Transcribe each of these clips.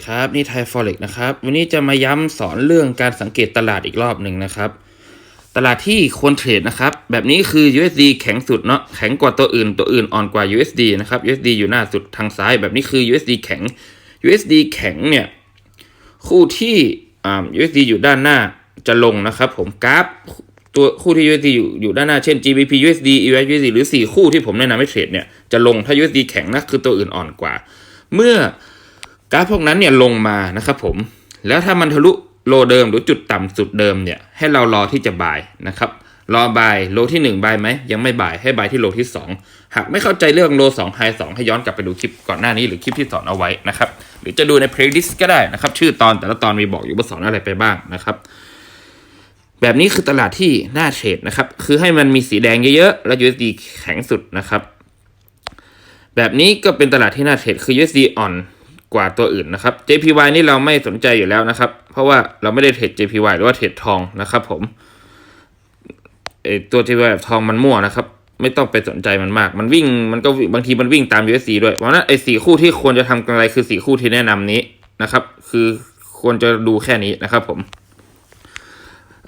ดีครับนี่ไทยฟอเร็กนะครับวันนี้จะมาย้ำสอนเรื่องการสังเกตตลาดอีกรอบหนึ่งนะครับ ตลาดที่ควรเทรดนะครับ แบบนี้คือ USD แข็งสุดเนาะแข็งกว่าตัวอื่นตัวอื่นอ่อนกว่า USD นะครับ USD อยู่หน้าสุดทางซ้าย แบบนี้คือ USD แข็ง USD แข็งเนี่ยคู่ที่อ่า USD อยู่ด้านหน้าจะลงนะครับ ผมกราฟตัวคู่ที่ USD อยู่อยู่ด้านหน้าเช่น GBP USD EUR USD หรือ 4 คู่ที่ผมแนะนำให้เทรดเนี่ยจะลงถ้า USD แข็งนะคือตัวอื่นอ่อนกว่า เมื่อ กราฟพวกนั้นเนี่ยลงมานะครับผม แล้วถ้ามันทะลุโลเดิมหรือจุดต่ำสุดเดิมเนี่ยให้เรารอที่จะบายนะครับรอบายโลที่ 1 บายไหมยังไม่บายให้บายที่โลที่ 2 หากไม่เข้าใจเรื่องโล2ไฮ2ให้ย้อนกลับไปดูคลิปก่อนหน้านี้หรือคลิปที่สอนเอาไว้นะครับหรือจะดูในเพลย์ลิสต์ก็ได้นะครับชื่อตอนแต่ละตอนมีบอกอยู่ว่าสอนอะไรไปบ้างนะครับ แบบนี้คือตลาดที่น่าเทรดนะครับ คือให้มันมีสีแดงเยอะๆ แล้ว USD แข็งสุดนะครับ แบบนี้ก็เป็นตลาดที่น่าเทรดคือ USD อ่อน กว่าตัวอื่นนะครับ JPY นี่เราไม่สนใจอยู่แล้วนะครับ เพราะว่าเราไม่ได้เทรด JPY หรือว่าเทรดทองนะครับผมเอตัว JPY แบบทองมันมั่วนะครับ ไม่ต้องไปสนใจมันมาก มันวิ่งมันก็บางทีมันวิ่งตาม USD ด้วย เพราะฉะนั้นไอ้สี่คู่ที่ควรจะทำกำไรคือสี่คู่ที่แนะนำนี้นะครับ คือควรจะดูแค่นี้นะครับผม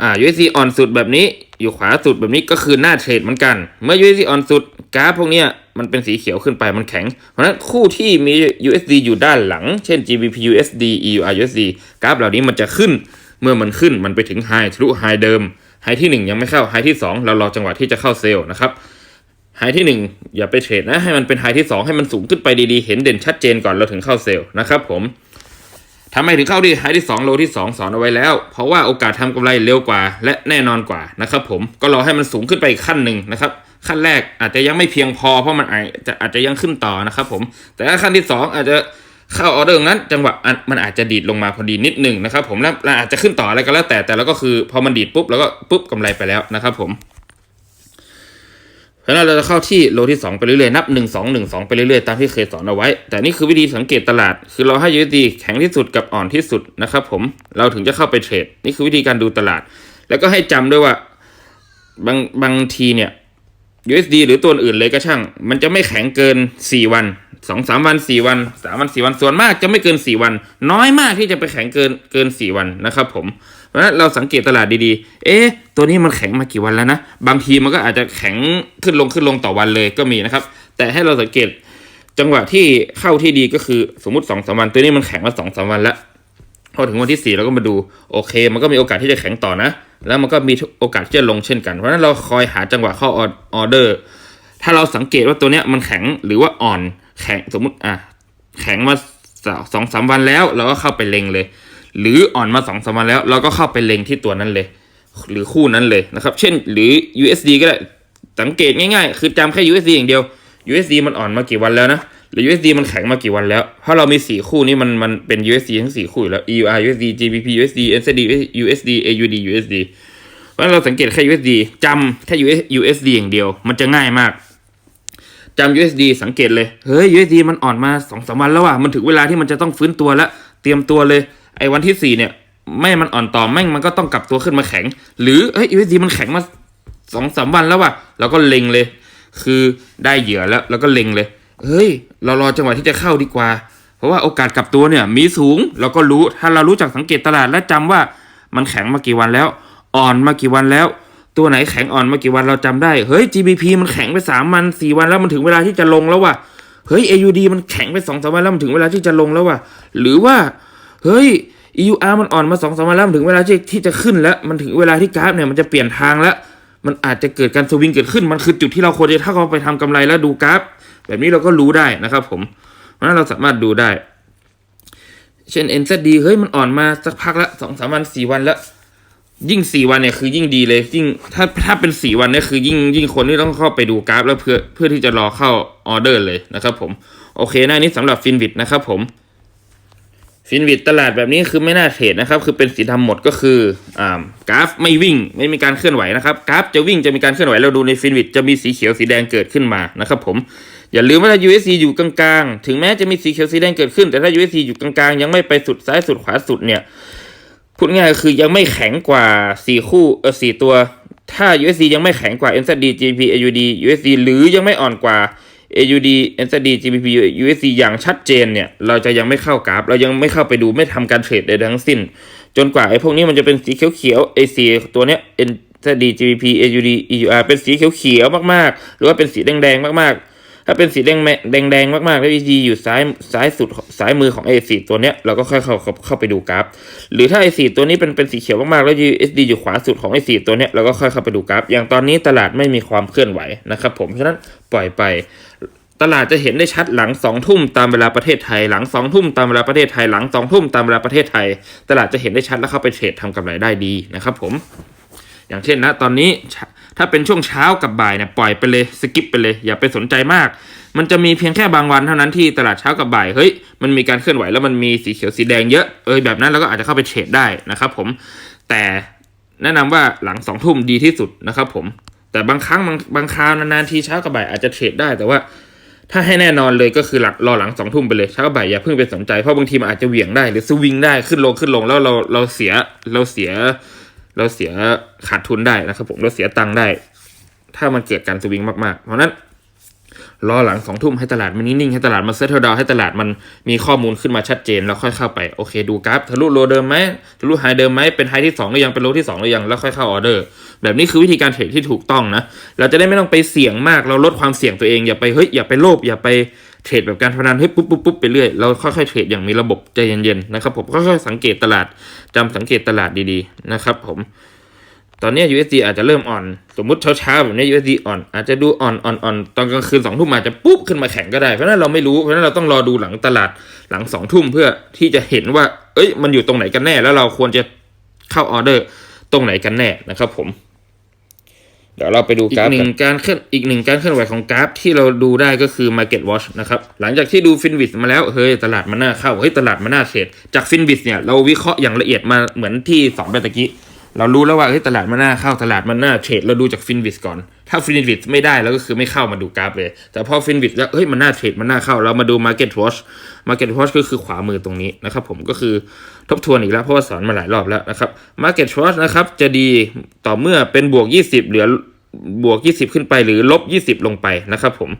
อ่า USD อ่อนสุดแบบนี้ อยู่ขวาสุดแบบนี้ก็คือหน้าเทรดเหมือนกัน เมื่อ USD อ่อนสุดกราฟพวกเนี้ยมันเป็นสีเขียวขึ้นไปมันแข็ง เพราะฉะนั้นคู่ที่มี USD อยู่ด้านหลัง เช่น GBP USD EUR USD กราฟเหล่านี้มันจะขึ้น เมื่อมันขึ้นมันไปถึงไฮทะลุไฮเดิมไฮที่ 1 ยังไม่เข้าไฮที่ 2 เรารอจังหวะที่จะเข้าเซลล์นะครับไฮที่ 1 อย่าไปเทรดนะให้มันเป็นไฮที่ 2 ให้มันสูงขึ้นไปดีๆ เห็นเด่นชัดเจนก่อนเราถึงเข้าเซลล์นะครับผม ทำไมถึงเข้าที่ไฮที่ 2 โลที่ 2 สอนเอาไว้แล้ว เพราะว่าโอกาสทำกำไรเร็วกว่า และแน่นอนกว่านะครับผมก็รอให้มันสูงขึ้นไปอีกขั้นหนึ่งนะครับขั้นแรกอาจจะยังไม่เพียงพอเพราะมันอาจจะอาจจะยังขึ้นต่อนะครับผมแต่ถ้าขั้นที่ 2 อาจจะเข้าออเดอร์นั้น จังหวะมันอาจจะดีดลงมาพอดีนิดหนึ่งนะครับผมแล้วแล้วอาจจะขึ้นต่ออะไรก็แล้วแต่แต่แล้วก็คือพอมันดีดปุ๊บแล้วก็ปุ๊บกำไรไปแล้วนะครับผม เพราะนั้นเราจะเข้าที่โลที่ 2 ไปเรื่อยๆ นับ 1 2 1 2 ไปเรื่อยๆ ตามที่เคยสอนเอาไว้ แต่นี่คือวิธีสังเกตตลาด คือเราให้ USD แข็งที่สุดกับอ่อนที่สุดนะครับผม เราถึงจะเข้าไปเทรด นี่คือวิธีการดูตลาด แล้วก็ให้จำด้วยว่าบางบางทีเนี่ย USD หรือตัวอื่นเลยก็ช่าง มันจะไม่แข็งเกิน 4 วัน2 3วัน 4 วัน 3 วัน 4 วัน ส่วนมากจะไม่เกิน 4 วัน น้อยมากที่จะไปแข็งเกินเกิน 4 วันนะครับผม เพราะฉะนั้นเราสังเกตตลาดดีๆ เอ๊ะ ตัวนี้มันแข็งมากี่วันแล้วนะ บางทีมันก็อาจจะแข็งขึ้นลงขึ้นลงต่อวันเลยก็มีนะครับ แต่ให้เราสังเกตจังหวะที่เข้าที่ดีก็คือสมมติ2อสวัน ตัวนี้มันแข็งมา2อสวันแล้วพอถึงวันที่ 4 เราก็มาดูโอเค มันก็มีโอกาสที่จะแข็งต่อนะ แล้วมันก็มีโอกาสที่จะลงเช่นกันเพราะฉะนั้นเราคอยหาจังหวะเข้าออเดอร์ ถ้าเราสังเกตว่าตัวเนี้ยมันแข็งหรือว่าอ่อนแข็งสมมติอะแข็งมาสองสามวันแล้ว เราก็เข้าไปเล็งเลย หรืออ่อนมาสองสามวันแล้ว เราก็เข้าไปเล็งที่ตัวนั้นเลย หรือคู่นั้นเลยนะครับ เช่นหรือ USD ก็ได้สังเกตง่ายๆ คือจำแค่ USD อย่างเดียว USD มันอ่อนมากี่วันแล้วนะหรือ USD มันแข็งมากี่วันแล้ว เพราะเรามีสี่คู่นี้มันมันเป็น USD ทั้งสี่คู่แล้ว EUR USD GBP USD NZD USD AUD USD เพราะฉะนั้นเราสังเกตแค่ USD จำแค่ USD อย่างเดียว มันจะง่ายมากจำ USD สังเกตเลย เฮ้ย USD มันอ่อนมาสองสามวันแล้วว่ะ มันถึงเวลาที่มันจะต้องฟื้นตัวแล้ว เตรียมตัวเลย ไอ้วันที่สี่เนี่ยไม่มันอ่อนต่อแม่งมันก็ต้องกลับตัวขึ้นมาแข็ง หรือเฮ้ย USD มันแข็งมาสองสามวันแล้วว่ะเราก็เล็งเลย คือได้เหยื่อแล้วแล้วก็เล็งเลยเฮ้ย เรารอจังหวะที่จะเข้าดีกว่า เพราะว่าโอกาสกลับตัวเนี่ย มีสูงเราก็รู้ถ้าเรารู้จักสังเกตตลาดและจำว่ามันแข็งมากี่วันแล้ว อ่อนมากี่วันแล้ว ตัวไหนแข็งอ่อนมากี่วันเราจำได้เฮ้ย GBP มันแข็งไปสามวันสี่วันแล้วมันถึงเวลาที่จะลงแล้วว่ะเฮ้ย AUD มันแข็งไปสองสามวันแล้วมันถึงเวลาที่จะลงแล้วว่ะหรือว่า เฮ้ย EUR มันอ่อนมาสองสามวันแล้วมันถึงเวลาที่ที่จะขึ้นแล้ว มันถึงเวลาที่กราฟเนี่ยมันจะเปลี่ยนทางแล้ว มันอาจจะเกิดการสวิงเกิดขึ้น มันคือจุดที่เราควรจะถ้าเราไปทำกำไรแล้วดูกราฟ แบบนี้เราก็รู้ได้นะครับผมเพราะนั้นเราสามารถดูได้ เช่น NZD เฮ้ยมันอ่อนมาสักพักละสองสามวันสี่วันแล้ว ยิ่งสี่วันเนี่ยคือยิ่งดีเลย ยิ่งถ้าถ้าเป็นสี่วันเนี่ยคือยิ่งยิ่งคนที่ต้องเข้าไปดูกราฟ แล้วเพื่อเพื่อที่จะรอเข้าออเดอร์เลยนะครับผม โอเคหน้านี้สำหรับฟินวิดนะครับผม ฟินวิดตลาดแบบนี้คือไม่น่าเทรดนะครับ คือเป็นสีดำหมดก็คืออ่ากราฟไม่วิ่งไม่มีการเคลื่อนไหวนะครับกราฟจะวิ่งจะมีการเคลื่อนไหวเราดูในฟินวิดจะมีสีเขียวสีแดงเกิดขึ้นมานะครับผมอย่าลืมว่าถ้า USD อยู่กลางๆ ถึงแม้จะมีสีเขียวสีแดงเกิดขึ้น แต่ถ้า USD อยู่กลางๆ ยังไม่ไปสุดซ้ายสุดขวาสุดเนี่ยพูดง่ายคือยังไม่แข็งกว่า4คู่เออ4ตัว ถ้า USD ยังไม่แข็งกว่า NZD GBP AUD USD หรือยังไม่อ่อนกว่า AUD NZD GBP USD อย่างชัดเจนเนี่ย เราจะยังไม่เข้ากราฟ เรายังไม่เข้าไปดูไม่ทำการเทรดใดทั้งสิ้น จนกว่าไอ้พวกนี้มันจะเป็นสีเขียวๆไอ้สีตัวเนี้ย NZD GBP AUD EUR เป็นสีเขียวๆมากๆ หรือว่าเป็นสีแดงๆมากๆถ้าเป็นสีแดงแดงแดงๆมากๆ แล้ว EG อยู่ซ้ายซ้ายสุดซ้ายมือของ A4 ตัวเนี้ยเราก็ค่อยเข้าเข้าเข้าไปดูกราฟ หรือถ้า A4 ตัวนี้เป็นเป็นสีเขียวมากๆ แล้ว USD อยู่ขวาสุดของ A4 ตัวเนี้ยเราก็ค่อยเข้าไปดูกราฟ อย่างตอนนี้ตลาดไม่มีความเคลื่อนไหวนะครับผม ฉะนั้นปล่อยไป ตลาดจะเห็นได้ชัดหลังสองทุ่มตามเวลาประเทศไทย หลังสองทุ่มตามเวลาประเทศไทย หลังสองทุ่มตามเวลาประเทศไทย ตลาดจะเห็นได้ชัดแล้วเข้าไปเทรดทำกำไรได้ดีนะครับผม อย่างเช่นนะตอนนี้ถ้าเป็นช่วงเช้ากับบ่ายเนี่ยปล่อยไปเลยสกิปไปเลย อย่าไปสนใจมาก มันจะมีเพียงแค่บางวันเท่านั้นที่ตลาดเช้ากับบ่ายเฮ้ยมันมีการเคลื่อนไหวแล้วมันมีสีเขียวสีแดงเยอะเอยแบบนั้นเราก็อาจจะเข้าไปเทรดได้นะครับผมแต่แนะนำว่าหลังสองทุ่มดีที่สุดนะครับผมแต่บางครั้งบางบางคราวนานๆทีเช้ากับบ่ายอาจจะเทรดได้แต่ว่า ถ้าให้แน่นอนเลยก็คือหลักรอหลังสองทุ่มไปเลยเช้ากับบ่ายอย่าเพิ่งไปสนใจเพราะบางทีมันอาจจะเหวี่ยงได้หรือสวิงได้ขึ้นลงขึ้นลงแล้วเราเราเสียเราเสีย เราเสียขาดทุนได้นะครับผมเราเสียตังค์ได้ ถ้ามันเกิดการสวิงมากๆ เพราะนั้น รอหลังสองทุ่มให้ตลาดมันนิ่งๆให้ตลาดมันเซตเทดาวให้ตลาดมันมีข้อมูลขึ้นมาชัดเจนแล้วค่อยเข้าไปโอเคดูกราฟทะลุโลเดิมไหมทะลุไฮเดิมไหมเป็นไฮที่สองหรือยังเป็นโลที่สองหรือยังแล้วค่อยเข้าออเดอร์ แบบนี้คือวิธีการเทรดที่ถูกต้องนะเราจะได้ไม่ต้องไปเสี่ยงมากเราลดความเสี่ยงตัวเองอย่าไปเฮ้ยอย่าไปโลภอย่าไปเทรดแบบการพนันเฮ้ยปุ๊บปุ๊บปุ๊บไปเรื่อยเราค่อยๆเทรดอย่างมีระบบใจเย็นๆนะครับผมค่อยๆสังเกตตลาดจำสังเกตตลาดดีๆนะครับผม ตอนเนี้ย USD อาจจะเริ่มอ่อน สมมุติเช้าๆแบบนี้ USD อ่อน อาจจะดูอ่อนอ่อนอ่อนตอนกลางคืนสองทุ่มอาจจะปุ๊บขึ้นมาแข็งก็ได้ เพราะฉะนั้นเราไม่รู้ เพราะฉะนั้นเราต้องรอดูหลังตลาดหลังสองทุ่มเพื่อที่จะเห็นว่า เอ้ย มันอยู่ตรงไหนกันแน่ แล้วเราควรจะเข้าออเดอร์ตรงไหนกันแน่นะครับผม เดี๋ยวเราไปดูกราฟอีกหนึ่งการเคลื่อนอีกหนึ่งการเคลื่อนไหวของกราฟที่เราดูได้ก็คือ Market Watch นะครับ หลังจากที่ดูฟินวิ m มาแล้ว เฮ้ย ตลาดมันน่าเข้า เฮ้ย ตลาดมันน่าเทรด จากฟินวิ m เนี่ย เราวิเคราะห์อย่างละเอียดมาเหมือนที่สองไปตะกี้ เรารู้แล้วว่าเฮ้ยตลาดมันน่าเข้าตลาดมันน่าเทรดเราดูจากฟินวิ m ก่อน ถ้าฟินวิ m ไม่ได้เราก็คือไม่เข้ามาดูกราฟเลย แต่พอฟินวิ m แล้วเฮ้ยมันน่าเทรดมันน่าเข้าเรามาดู Market Watch Market Watch ก็คือขวามือตรงนี้นะครับผมก็คือทบทวนอีกแล้วเพราะว่าสอนมาหลายรอบแล้วนะครับ Market Watch นะครับจะดีต่อเมื่อเป็นบวก 20 เหลือบวก 20 ขึ้นไปหรือลบ 20 ลงไปนะครับผม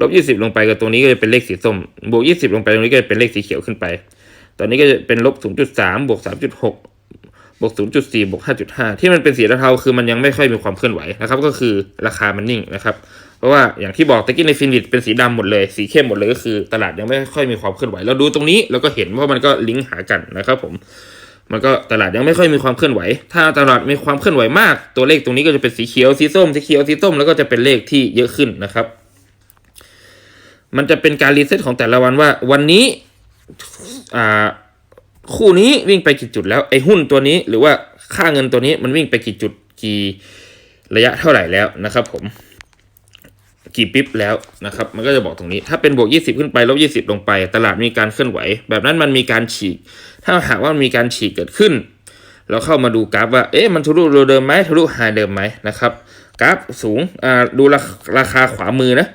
ลบ 20 ลงไปกับตรงนี้ก็จะเป็นเลขสีส้มบวก 20 ลงไปตรงนี้ก็จะเป็นเลขสีเขียวขึ้นไป ตอนนี้ก็จะเป็นลบ 0.3 บวก 3.6 บวก 0.4 บวก 5.5 ที่มันเป็นสีเทาๆคือมันยังไม่ค่อยมีความเคลื่อนไหวนะครับ ก็คือราคามันนิ่งนะครับ เพราะว่าอย่างที่บอกตะกี้ในฟินิชเป็นสีดำหมดเลย สีเข้มหมดเลยก็คือ ตลาดยังไม่ค่อยมีความเคลื่อนไหว เราดูตรงนี้เราก็เห็นว่ามันก็ลิงก์หากันนะครับผม มันก็ตลาดยังไม่ค่อยมีความเคลื่อนไหว ถ้าตลาดมีความเคลื่อนไหวมาก ตัวเลขตรงนี้ก็จะเป็นสีเขียว สีส้ม สีเขียว สีส้ม แล้วก็จะเป็นเลขที่เยอะขึ้นนะครับ มันจะเป็นการรีเซ็ตของแต่ละวันว่า วันนี้ อ่า คู่นี้วิ่งไปกี่จุดแล้วไอ้หุ้นตัวนี้หรือว่าค่าเงินตัวนี้มันวิ่งไปกี่จุดกี่ระยะเท่าไหร่แล้วนะครับ ผม กี่ปิ๊บแล้วนะครับ มันก็จะบอกตรงนี้ ถ้าเป็นบวก 20 ขึ้นไปลบ20 ลงไป ตลาดมีการเคลื่อนไหว แบบนั้นมันมีการฉีก ถ้าหากว่ามีการฉีกเกิดขึ้น เราเข้ามาดูกราฟว่าเอ๊ะมันทะลุโลเดิมไหมทะลุไฮเดิมไหมนะครับกราฟสูงอ่าดูราราคาขวามือนะ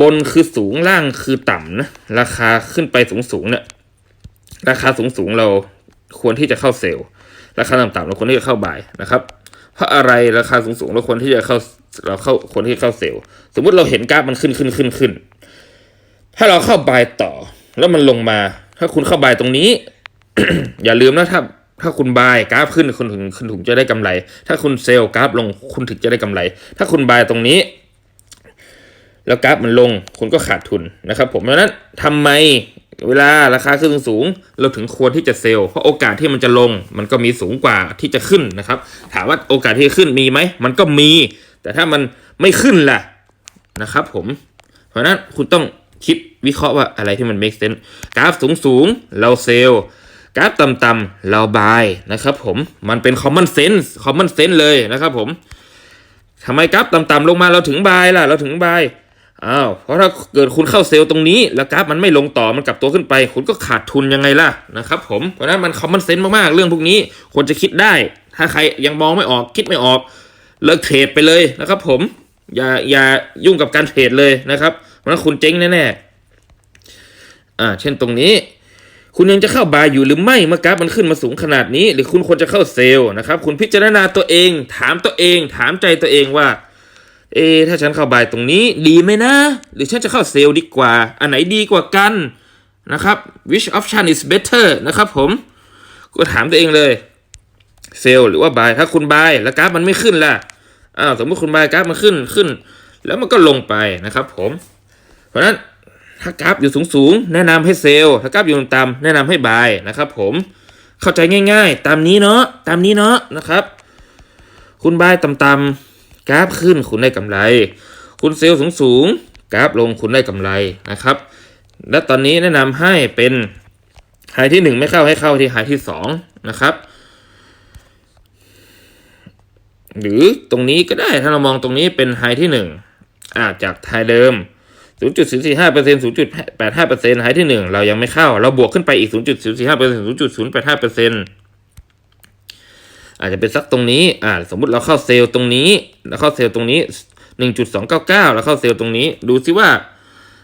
บนคือสูงล่างคือต่ำนะราคาขึ้นไปสูงสูงๆเนี่ย ราคาสูงสูงๆเราควรที่จะเข้าเซลล์ราคาต่ำๆเราควรที่จะเข้าบายนะครับ เพราะอะไรราคาสูงสูงๆเราควรที่จะเข้าเราเข้าควรที่จะเข้าเซลล์สมมุติเราเห็นกราฟมันขึ้นขึ้นขึ้นขึ้นถ้าเราเข้าบายต่อ แล้วมันลงมา ถ้าคุณเข้าบายตรงนี้ อย่าลืมนะถ้าถ้าคุณบายกราฟขึ้นคุณถึงคุณถึงจะได้กำไร ถ้าคุณเซลล์กราฟลงคุณถึงจะได้กำไร ถ้าคุณบายตรงนี้ แล้วกราฟมันลงคุณก็ขาดทุนนะครับ ผมเพราะนั้นทำไมเวลาราคาขึ้นสูง เราถึงควรที่จะเซลล์เพราะโอกาสที่มันจะลง มันก็มีสูงกว่าที่จะขึ้นนะครับ ถามว่าโอกาสที่จะขึ้นมีไหมมันก็มี แต่ถ้ามันไม่ขึ้นล่ะนะครับ ผม เพราะนั้นคุณต้องคิดวิเคราะห์ว่าอะไรที่มัน make sense กราฟสูงสูงเราเซลล์กราฟต่ำๆเราบายนะครับ ผมมันเป็น common sense common sense เลยนะครับ ผมทำไมกราฟต่ำๆลงมาเราถึงบายล่ะ เราถึงบาย อ้าวเพราะถ้าเกิดคุณเข้าเซลล์ตรงนี้ แล้วกราฟมันไม่ลงต่อมันกลับตัวขึ้นไป คุณก็ขาดทุนยังไงล่ะนะครับผมเพราะนั้นมัน common sense มากๆ เรื่องพวกนี้ควรจะคิดได้ ถ้าใครยังมองไม่ออกคิดไม่ออก เลิกเทรดไปเลยนะครับผมอย่าอย่ายุ่งกับการเทรดเลยนะครับเพราะฉะนั้นคุณเจ๊งแน่ๆอ่าเช่นตรงนี้ คุณยังจะเข้าบายอยู่หรือไม่เมื่อกราฟมันขึ้นมาสูงขนาดนี้ หรือคุณควรจะเข้าเซลล์นะครับคุณพิจารณาตัวเอง ถามตัวเอง ถามใจตัวเองว่า เอ ถ้าฉันเข้าบายตรงนี้ดีไหมนะ หรือฉันจะเข้าเซลล์ดีกว่า อันไหนดีกว่ากันนะครับ which option is better นะครับผม ก็ถามตัวเองเลย เซลล์หรือว่าบายถ้าคุณบายแล้วกราฟมันไม่ขึ้นล่ะอ้าวสมมติคุณบายกราฟมันขึ้นขึ้น แล้วมันก็ลงไปนะครับผม เพราะฉะนั้นถ้ากราฟอยู่สูงสูงๆแนะนำให้เซลล์ถ้ากราฟอยู่ต่ำๆแนะนำให้บายนะครับผมเข้าใจง่าย ๆ ตามนี้เนาะตามนี้เนาะนะครับ คุณบายต่ำๆ กราฟขึ้นคุณได้กำไร คุณเซลล์สูงสูงๆกราฟลงคุณได้กำไรนะครับ และตอนนี้แนะนำให้เป็นไฮที่หนึ่งไม่เข้าให้เข้าที่ไฮที่สองนะครับหรือตรงนี้ก็ได้ถ้าเรามองตรงนี้เป็นไฮที่หนึ่งอ่าจากไฮเดิม 0.045% 0.85%ไฮที่หนึ่งเรายังไม่เข้า เราบวกขึ้นไปอีก 0.045% 0.085% อาจจะเป็นสักตรงนี้อ่าสมมุติเราเข้าเซลล์ตรงนี้เราเข้าเซลล์ตรงนี้ 1.299แล้วเข้าเซลล์ตรงนี้ ดูซิว่า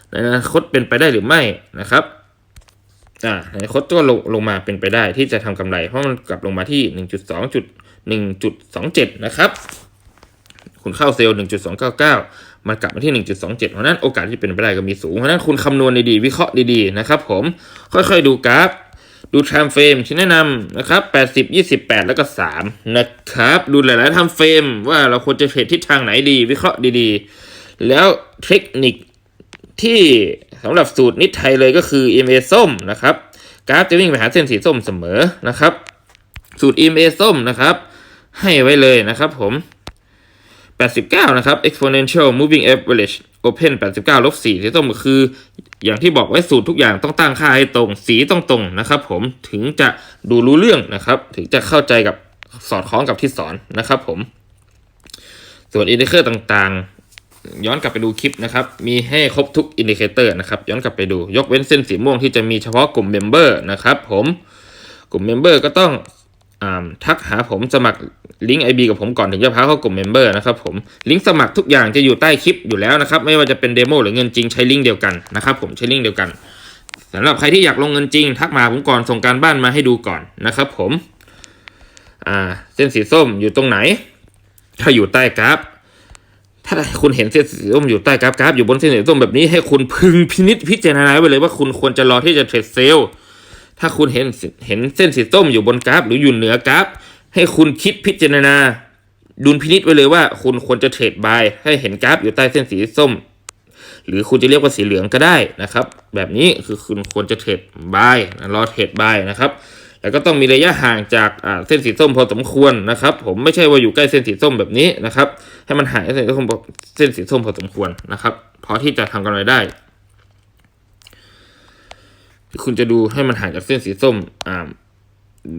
ในอนาคตเป็นไปได้หรือไม่นะครับอ่าในอนาคตก็ลงลงมาเป็นไปได้ที่จะทำกำไร เพราะมันกลับลงมาที่ 1.2.1.27 นะครับคุณเข้าเซลล์ 1.299 มันกลับมาที่ 1.27 เพราะนั้นโอกาสที่เป็นไปได้ก็มีสูง เพราะฉะนั้นคุณคำนวณดีๆ วิเคราะห์ดีๆ นะครับผม ค่อยๆ ดูกราฟ ดู time frame ที่แนะนำนะครับ80 28 แล้วก็ 3 นะครับ ดูหลายๆ time frame ว่าเราควรจะเทรดทิศทางไหนดี วิเคราะห์ดีๆ แล้วเทคนิคที่สำหรับสูตรนิดไทยเลยก็คือ EMA ส้มนะครับ กราฟจะวิ่งไปหาเส้นสีส้มเสมอนะครับ สูตร EMA ส้มนะครับ ให้ไว้เลยนะครับผม 89 นะครับ exponential moving average open 89ลบ4สีส้มก็คือ อย่างที่บอกไว้สูตรทุกอย่างต้องตั้งค่าให้ตรง สีต้องตรงนะครับผมถึงจะดูรู้เรื่องนะครับ ถึงจะเข้าใจกับสอดคล้องกับที่สอนนะครับผม ส่วนอินดิเคเตอร์ต่างๆ ย้อนกลับไปดูคลิปนะครับ มีให้ครบทุกอินดิเคเตอร์นะครับ ย้อนกลับไปดู ยกเว้นเส้นสีม่วงที่จะมีเฉพาะกลุ่มเมมเบอร์นะครับผม กลุ่มเมมเบอร์ก็ต้อง ทักหาผมสมัครลิงก์ไอบีกับผมก่อนถึงจะพาเข้ากลุ่มเมมเบอร์นะครับผมลิงก์สมัครทุกอย่างจะอยู่ใต้คลิปอยู่แล้วนะครับ ไม่ว่าจะเป็นเดโมหรือเงินจริงใช้ลิงก์เดียวกันนะครับผมใช้ลิงก์เดียวกันสำหรับใครที่อยากลงเงินจริง ทักมาผมก่อนส่งการบ้านมาให้ดูก่อนนะครับผมอ่าเส้นสีส้มอยู่ตรงไหน ถ้าอยู่ใต้กราฟ ถ้าคุณเห็นเส้นสีส้มอยู่ใต้กราฟกราฟอยู่บนเส้นสีส้มแบบนี้ให้คุณพึงพินิจพิจารณาไว้เลยว่าคุณควรจะรอที่จะเทรดเซลล์ ถ้าคุณเห็นเห็นเส้นสีส้มอยู่บนกราฟ หรืออยู่เหนือกราฟ ให้คุณคิดพิจารณา ดุลพินิจไว้เลยว่า คุณควรจะเทรดบายให้เห็นกราฟอยู่ใต้เส้นสีส้ม หรือคุณจะเรียกว่าสีเหลืองก็ได้นะครับ แบบนี้คือคุณควรจะเทรดบายรอเทรดบายนะครับแล้วก็ต้องมีระยะห่างจากเส้นสีส้มพอสมควรนะครับ ผมไม่ใช่ว่าอยู่ใกล้เส้นสีส้มแบบนี้นะครับ ให้มันห่างเส้นสีส้มพอเส้นสีส้มพอสมควรนะครับพอที่จะทำกำไรได้ คุณจะดูให้มันห่างจากเส้นสีส้มอ่า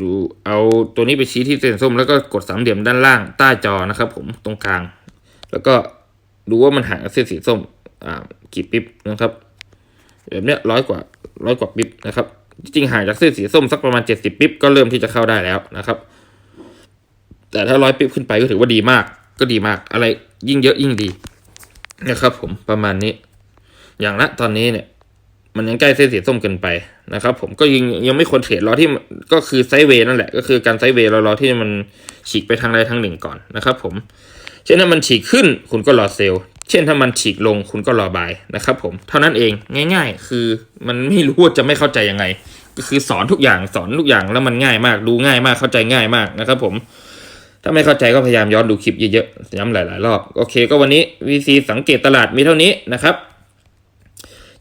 ดูเอาตัวนี้ไปชี้ที่เส้นส้ม แล้วก็กดสามเหลี่ยมด้านล่างใต้จอนะครับ ผมตรงกลาง แล้วก็ดูว่ามันห่างจากเส้นสีส้มอ่ากี่ปิ๊บนะครับแบบเนี้ยร้อยกว่าร้อยกว่าปิ๊บนะครับ จริงๆห่างจากเส้นสีส้มสักประมาณเจ็ดสิบปิ๊บก็เริ่มที่จะเข้าได้แล้วนะครับ แต่ถ้าร้อยปิ๊บขึ้นไปก็ถือว่าดีมาก ก็ดีมากอะไรยิ่งเยอะยิ่งดีนะครับ ผมประมาณนี้ อย่างละตอนนี้เนี่ย มันยังใกล้เส้นสีส้มเกินไปนะครับ ผมก็ยังยังไม่ควรเทรดรอที่ก็คือไซด์เวย์นั่นแหละ ก็คือการไซด์เวย์รรอที่มันฉีกไปทางใดทางหนึ่งก่อนนะครับ ผม เช่นถ้ามันฉีกขึ้นคุณก็รอเซลล์เช่นถ้ามันฉีกลงคุณก็รอบายนะครับ ผมเท่านั้นเองง่าย ๆ คือมันไม่รู้ว่าจะไม่เข้าใจยังไง ก็คือสอนทุกอย่างสอนทุกอย่างแล้วมันง่ายมากดูง่ายมากเข้าใจง่ายมากนะครับ ผม ถ้าไม่เข้าใจก็พยายามย้อนดูคลิปเยอะๆย้ำหลาย ๆ รอบโอเค ก็วันนี้ VC สังเกตตลาดมีเท่านี้นะครับ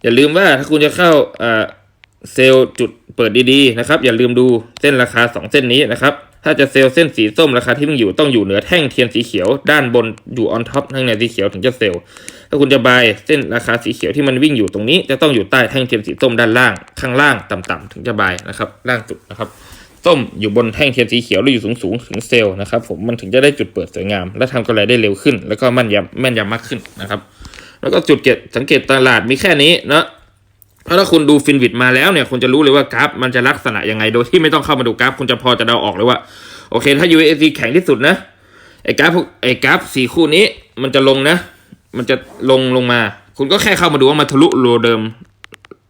อย่าลืมว่าถ้าคุณจะเข้าเซลล์จุดเปิดดีๆนะครับ อย่าลืมดูเส้นราคา 2 เส้นนี้นะครับ ถ้าจะเซลล์เส้นสีส้มราคาที่มันอยู่ต้องอยู่เหนือแท่งเทียนสีเขียวด้านบนอยู่ออนท็อปทั้งในสีเขียวถึงจะเซลล์ถ้าคุณจะบายเส้นราคาสีเขียวที่มันวิ่งอยู่ตรงนี้ จะต้องอยู่ใต้แท่งเทียนสีส้มด้านล่างข้างล่างต่ำๆถึงจะบายนะครับล่างสุดนะครับส้มอยู่บนแท่งเทียนสีเขียวหรืออยู่สูงๆถึงเซลล์นะครับผมมันถึงจะได้จุดเปิดสวยงาม และทำกำไรได้เร็วขึ้น แล้วก็มั่นยำแม่นยำมากขึ้นนะครับ แล้วก็จุดเก็บสังเกตตลาดมีแค่นี้นะเพราะถ้าคุณดูฟินวิดมาแล้วเนี่ยคุณจะรู้เลยว่ากราฟมันจะลักษณะยังไง โดยที่ไม่ต้องเข้ามาดูกราฟ คุณจะพอจะเดาออกเลยว่า โอเค ถ้า USD แข็งที่สุดนะไอ้กราฟไอ้กราฟสี่คู่นี้มันจะลงนะ มันจะลงลงมา คุณก็แค่เข้ามาดูว่ามันทะลุโลเดิม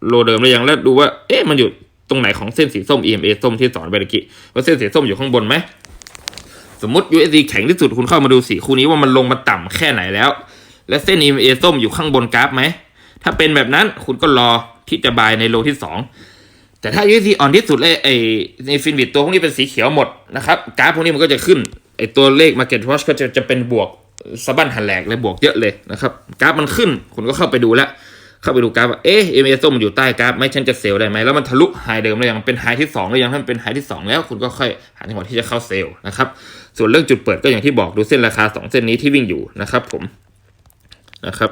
โลเดิมหรือยังแล้วดูว่าเอ๊ะมันอยู่ตรงไหนของเส้นสีส้ม EMA ส้มที่สอนไปเมื่อกี้ว่าเส้นสีส้มอยู่ข้างบนไหมสมมติ USD แข็งที่สุดคุณเข้ามาดูสีคู่นี้ว่ามันลงมาต่ำแค่ไหนแล้ว และเส้น EMA ส้มอยู่ข้างบนกราฟไหม ถ้าเป็นแบบนั้นคุณก็รอที่จะบายในโลที่ 2 แต่ถ้า USD อ่อนที่สุดเลยไอในฟินวิดตัวพวกนี้เป็นสีเขียวหมดนะครับกราฟพวกนี้มันก็จะขึ้นไอตัวเลข Market Watch ก็จะจะเป็นบวกสะบั้นหันแหลกเลยบวกเยอะเลยนะครับกราฟมันขึ้น คุณก็เข้าไปดูแล้วเข้าไปดูกราฟว่าเอ๊ะ EMA ส้มมันอยู่ใต้กราฟไหม่ฉันจะเซลได้ไหมแล้วมันทะลุไฮเดิมแล้วยังเป็นไฮที่2แล้วยังถ้ามันเป็นไฮที่ 2 แล้วคุณก็ค่อยหาจังหวะที่จะเข้าเซลนะครับส่วนเรื่องจุดเปิดก็อย่างที่บอกดูเส้นราคา 2 เส้นนี้ที่วิ่งอยู่นะครับผม นะครับ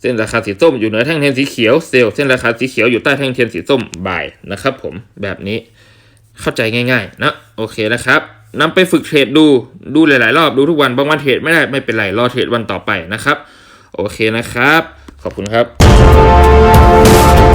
เส้นราคาสีส้มอยู่เหนือแท่งเทียนสีเขียวเซลล์เส้นราคาสีเขียวอยู่ใต้แท่งเทียนสีส้มบ่ายนะครับ ผมแบบนี้เข้าใจง่ายๆนะโอเคนะครับนำไปฝึกเทรดดูดูหลายๆ รอบดูทุกวันบางวันเทรดไม่ได้ไม่เป็นไรรอเทรดวันต่อไปนะครับ โอเคนะครับ ขอบคุณครับ